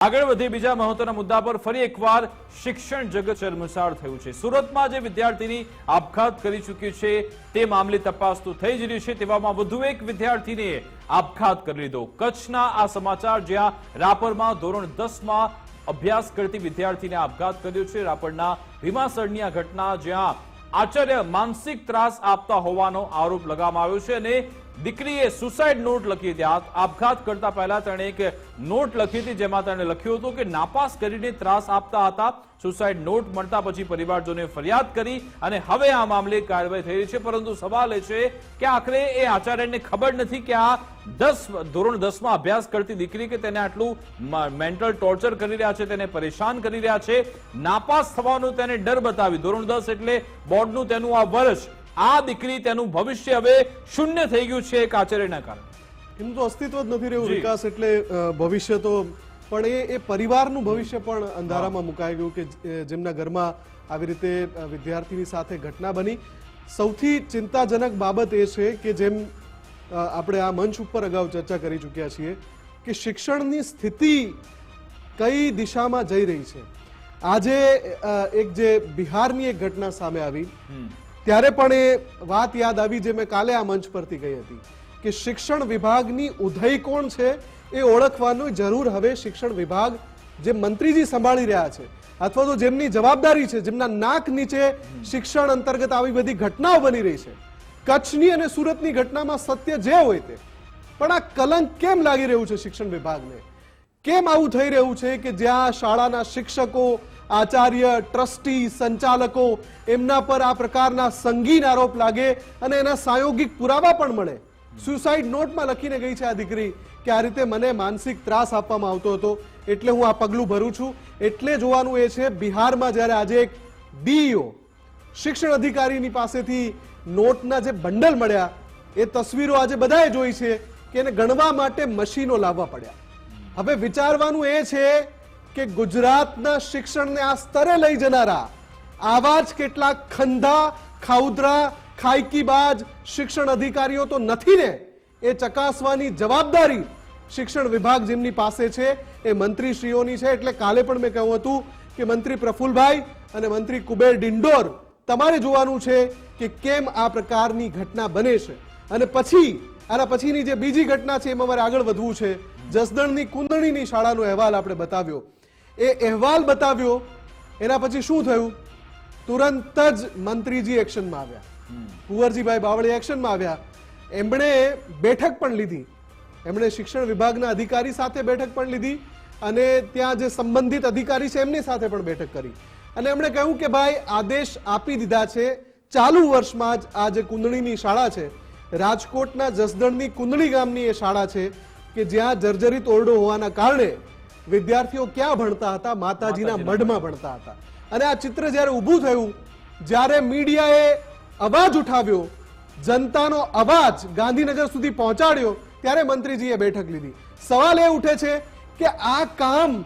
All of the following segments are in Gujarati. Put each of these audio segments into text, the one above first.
આગળ વધી બીજા મહત્વના મુદ્દા પર ફરી એકવાર શિક્ષણ જગત શર્મસાર થયું છે. સુરતમાં જે વિદ્યાર્થીની આપઘાત કરી ચૂકી છે, તે મામલે તપાસ તો થઈ જ રહી છે, તેવામાં વધુ એક વિદ્યાર્થીને આપઘાત કરી લીધો. કચ્છના આ સમાચાર જ્યાં રાપરમાં ધોરણ દસમાં અભ્યાસ કરતી વિદ્યાર્થીને આપઘાત કર્યો છે. રાપરના ભીમાસરની આ ઘટના જ્યાં આચાર્ય માનસિક ત્રાસ આપતા હોવાનો આરોપ લગાવવામાં આવ્યો છે અને દીકરીએ સુસાઇડ નોટ લખી હતી. આપઘાત કરતા પહેલા તેણે એક નોટ લખી હતી જેમાં તેણે લખ્યું હતું કે નાપાસ કરીને ત્રાસ આપતા હતા. સુસાઇડ નોટ મળતા પછી પરિવારજોને ફરિયાદ કરી અને હવે આ મામલે કાર્યવાહી થઈ રહી છે. પરંતુ સવાલ એ છે કે આખરે એ આચાર્યને ખબર નથી કે આ દસ ધોરણ દસમાં અભ્યાસ કરતી દીકરી કે તેને આટલું મેન્ટલ ટોર્ચર કરી રહ્યા છે, તેને પરેશાન કરી રહ્યા છે. નાપાસ થવાનો તેને ડર બતાવી. ધોરણ દસ એટલે બોર્ડનું તેનું આ વર્ષ આ દીકરી તેનું ભવિષ્ય હવે શૂન્ય થઈ ગયું છે એક આચાર્યના કારણે. એનું તો અસ્તિત્વ જ નથી રહ્યું વિકાસ એટલે ભવિષ્ય તો પણ એ એ પરિવારનું ભવિષ્ય પણ અંધારામાં મુકાઈ ગયું કે જેમના ઘરમાં આવી રીતે વિદ્યાર્થીની સાથે ઘટના બની. સૌથી ચિંતાજનક બાબત એ છે કે જેમ આપણે આ મંચ ઉપર અગાઉ ચર્ચા કરી ચૂક્યા છીએ કે શિક્ષણની સ્થિતિ કઈ દિશામાં જઈ રહી છે. આજે એક જે બિહારની એક ઘટના સામે આવી. ત્યારે પણ એ વાત યાદ આવી જે મેં કાલે આ મંચ પરથી ગઈ હતી કે શિક્ષણ વિભાગની ઉધઈ કોણ છે એ ઓળખવાનું જરૂર હવે શિક્ષણ વિભાગ જે મંત્રીજી સંભાળી રહ્યા છે અથવા તો જેમની જવાબદારી છે, જેમના નાક નીચે શિક્ષણ અંતર્ગત આવી બધી ઘટનાઓ બની રહી છે. કચ્છની અને સુરતની ઘટનામાં સત્ય જે હોય તે. પણ આ કલંક કેમ લાગી રહ્યું છે શિક્ષણ વિભાગને? કેમ આવું થઈ રહ્યું છે કે જ્યાં શાળાના શિક્ષકો, આચાર્ય, ટ્રસ્ટી, સંચાલકો એમના પર આ પ્રકારના સંગીન આરોપ લાગે અને એના સાયોગિક પુરાવા પણ મળે? સુસાઇડ નોટમાં લખીને ગઈ છે આ દીકરી કે આ રીતે મને માનસિક ત્રાસ આપવામાં આવતો હતો. એટલે હું આ પગલું ભરું છું. એટલે જોવાનું એ છે, બિહારમાં જ્યારે આજે એક ડીઈઓ શિક્ષણ અધિકારીની પાસેથી નોટના જે બંડલ મળ્યા, એ તસવીરો આજે બધાએ જોઈ છે કે એને ગણવા માટે મશીનો લાવવા પડ્યા. હવે વિચારવાનું એ છે કે ગુજરાતના શિક્ષણને આ સ્તરે લઈ જનારા, આવા જ કેટલાક ખંધા, ખાઉદરા ખાયકીબાજ શિક્ષણ અધિકારીઓ તો નથી ને? એ ચકાસવાની જવાબદારી શિક્ષણ વિભાગ જેમની પાસે છે, એ મંત્રીશ્રીઓની છે. એટલે કાલે પણ મેં કહ્યું હતું કે મંત્રી પ્રફુલભાઈ અને મંત્રી કુબેર ડિંડોર, તમારે જોવાનું છે કે કેમ આ પ્રકારની ઘટના બને છે. અને પછી આના પછીની જે બીજી ઘટના છે એમાં મારે આગળ વધવું છે. જસદણની કુંદણીની શાળાનો અહેવાલ આપણે બતાવ્યો. એ અહેવાલ બતાવ્યો એના પછી શું થયું? તુરંત જ મંત્રીજી એક્શનમાં આવ્યા. કુંવરજીભાઈ બાવળી એક્શનમાં આવ્યા. એમણે બેઠક પણ લીધી. એમણે શિક્ષણ વિભાગના અધિકારી સાથે બેઠક પણ લીધી અને ત્યાં જે સંબંધિત અધિકારી છે એમની સાથે પણ બેઠક કરી. અને એમણે કહ્યું કે ભાઈ આદેશ આપી દીધા છે. ચાલુ વર્ષમાં જ આ જે કુંદણીની શાળા છે રાજકોટના જસદણની કુંદણી ગામની એ શાળા છે કે જ્યાં જર્જરિત ઓરડો હોવાના કારણે વિદ્યાર્થીઓ ક્યાં ભણતા હતા? માતાજીના મઢમાં ભણતા હતા. અને આ ચિત્ર જ્યારે ઊભું થયું જ્યારે મીડિયાએ અવાજ ઉઠાવ્યો જનતાનો અવાજ ગાંધીનગર સુધી પહોંચાડ્યો ત્યારે મંત્રીજીએ બેઠક લીધી. સવાલ એ ઉઠે છે કે આ કામ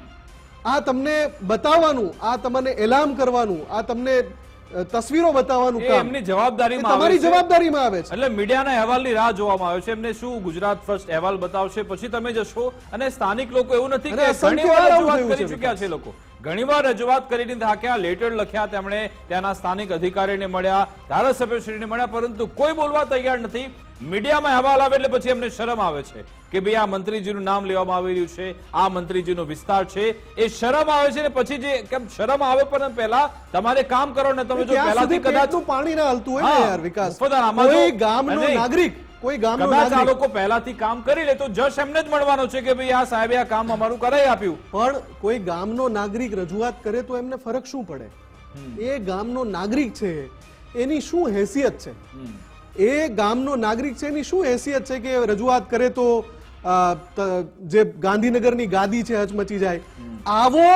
આ તમને બતાવવાનું આ તમને એલામ કરવાનું આ તમને તસવીરો બતાવવાનું કામ. એમની જવાબદારીમાં તમારી જવાબદારીમાં આવે છે. એટલે મીડિયાના અહેવાલની રાહ જોવામાં આવે છે. એમને શું ગુજરાત ફર્સ્ટ અહેવાલ બતાવશે? પછી તમે જશો અને સ્થાનિક લોકો એવું નથી કે ઘણીવાર વાર રજૂઆત કરી ચૂક્યા છે. લોકો. ઘણીવાર રજૂઆત કરીને થાક્યા લેટર લખ્યા તેમણે ત્યાંના સ્થાનિક અધિકારીને મળ્યા ધારાસભ્યશ્રીને મળ્યા પરંતુ કોઈ બોલવા તૈયાર નથી. મીડિયામાં અહેવાલ આવે એટલે પછી એમને શરમ આવે છે કે ભાઈ આ મંત્રીજીનું નામ લેવામાં આવી રહ્યું છે આ મંત્રીજીનો વિસ્તાર છે. એ શરમ આવે છે ને પછી જે કેમ શરમ આવે પણ પહેલા તમારે કામ કરો ને તમે જો પહેલાથી કદાચ પાણી ના હલતું હોય ને યાર વિકાસ. કોઈ ગામનો નાગરિક કોઈ ગામનો કદાચ આ લોકો પહેલાથી કામ કરી લે તો જશ એમને જ મળવાનો છે કે ભાઈ આ સાહેબે આ કામ અમારું કરાઈ આપ્યું. પણ કોઈ ગામનો નાગરિક રજૂઆત કરે તો એમને ફરક શું પડે? એ ગામનો નાગરિક છે એની શું હેસિયત છે? એ ગામનો નાગરિક છે એની શું હેસિયત છે કે રજૂઆત કરે તો જે ગાંધીનગરની ગાદી છે હચમચી જાય? આવો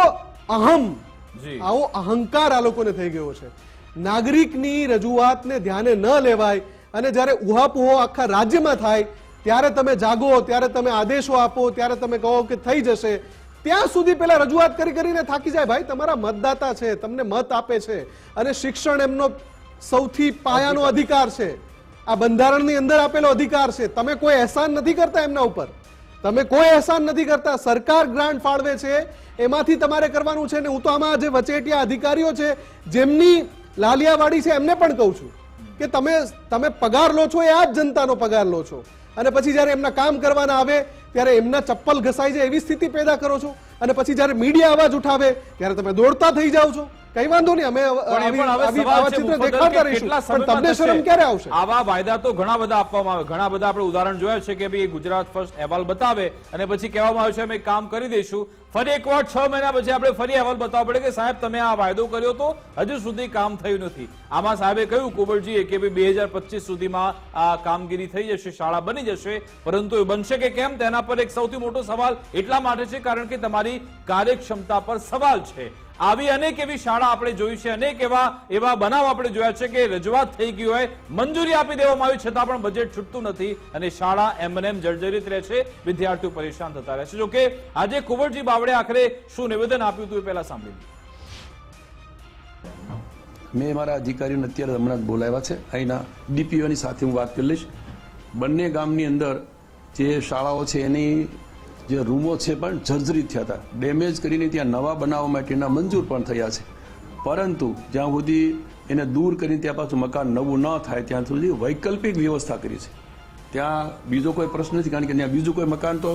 અહમ આવો અહંકાર આ લોકોને થઈ ગયો છે. નાગરિકની રજૂઆતને ધ્યાને ન લેવાય અને જ્યારે ઉહાપોહો આખા રાજ્યમાં થાય ત્યારે તમે જાગો ત્યારે તમે આદેશો આપો ત્યારે તમે કહો કે થઈ જશે ત્યાં સુધી પેલા રજૂઆત કરી કરીને થાકી જાય. ભાઈ તમારા મતદાતા છે તમને મત આપે છે અને શિક્ષણ એમનો સૌથી પાયાનો અધિકાર છે. આ બંધારણની અંદર આપેલો અધિકાર છે. તમે કોઈ અહેસાન નથી કરતા એમના ઉપર. તમે કોઈ અહેસાન નથી કરતા. સરકાર ગ્રાન્ટ ફાળવે છે, એમાંથી તમારે કરવાનું છે ને હું તો આમાં જે વચેટિયા અધિકારીઓ છે, જેમની લાલિયાવાડી છે, એમને પણ કહું છું કે તમે તમે પગાર લો છો એ આ જ જનતાનો પગાર લો છો. અને પછી જ્યારે એમના કામ કરવાના આવે, ત્યારે એમના ચપ્પલ ઘસાઈ જાય એવી સ્થિતિ પેદા કરો છો. અને પછી જ્યારે મીડિયા અવાજ ઉઠાવે, ત્યારે તમે દોડતા થઈ જાઓ છો. કઈ વાંધો નહીં અમે ચિત્ર દેખાડતા રહીશું. પણ તમને શરમ ક્યારે આવશે? આવા વાયદા તો ઘણા બધા આપવામાં આવે. ઘણા બધા આપણે ઉદાહરણ જોયા છે કે ભાઈ ગુજરાત ફર્સ્ટ અહેવાલ બતાવે અને પછી કહેવામાં આવે છે અમે કામ કરી દઈશું. ફરી એકવાર છ મહિના પછી આપણે ફરી અહેવાલ બતાવવો પડે કે સાહેબ તમે આ વાયદો કર્યો તો હજુ સુધી કામ થયું નથી. આમાં સાહેબે કહ્યું કુબરજીએ કે ભાઈ બે હજાર પચીસ સુધીમાં આ કામગીરી થઈ જશે શાળા બની જશે. પરંતુ એ બનશે કે કેમ? તેના પર એક સૌથી મોટો સવાલ એટલા માટે છે કારણ કે તમારી કાર્યક્ષમતા પર સવાલ છે. આવી અનેક એવી શાળા આપણે જોઈ છે, અનેક એવા એવા બનાવ આપણે જોયા છે કે રજૂઆત થઈ ગઈ હોય, મંજૂરી આપી દેવામાં આવી છતાં પણ બજેટ છૂટતું નથી અને શાળા એમ જર્જરિત રહે છે, વિદ્યાર્થીઓ પરેશાન થતા રહે છે. જોકે આજે કુંવરજી બાવળે આખરે શું નિવેદન આપ્યું હતું એ પહેલા સાંભળી મેં મારા અધિકારીઓને અત્યારે હમણાં જ બોલાવ્યા છે. અહીંના ડીપીઓની સાથે હું વાત કરી લઈશ. બંને ગામની અંદર જે શાળાઓ છે, એની જે રૂમો છે પણ જર્જરિત થયા હતા. ડેમેજ કરીને ત્યાં નવા બનાવવા માટેના મંજૂર પણ થયા છે. પરંતુ જ્યાં સુધી એને દૂર કરીને ત્યાં પાછું મકાન નવું ન થાય, ત્યાં સુધી વૈકલ્પિક વ્યવસ્થા કરી છે. ત્યાં બીજો કોઈ પ્રશ્ન નથી, કારણ કે ત્યાં બીજું કોઈ મકાન તો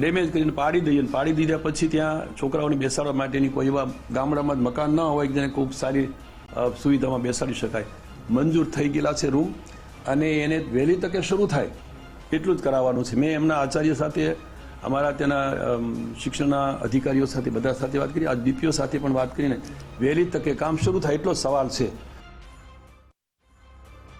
ડેમેજ કરીને પાડી દઈએ પાડી દીધા પછી ત્યાં છોકરાઓને બેસાડવા માટેની કોઈ એવા ગામડામાં જ મકાન ન હોય જેને ખૂબ સારી સુવિધામાં બેસાડી શકાય. મંજૂર થઈ ગયેલા છે રૂમ અને એને વહેલી તકે શરૂ થાય. એટલું જ કરાવવાનું છે. મેં એમના આચાર્ય સાથે અમારા ત્યાંના શિક્ષણના અધિકારીઓ સાથે, બધા સાથે વાત કરી, આ ડીપીઓ સાથે પણ વાત કરીને વહેલી તકે કામ શરૂ થાય એટલો સવાલ છે.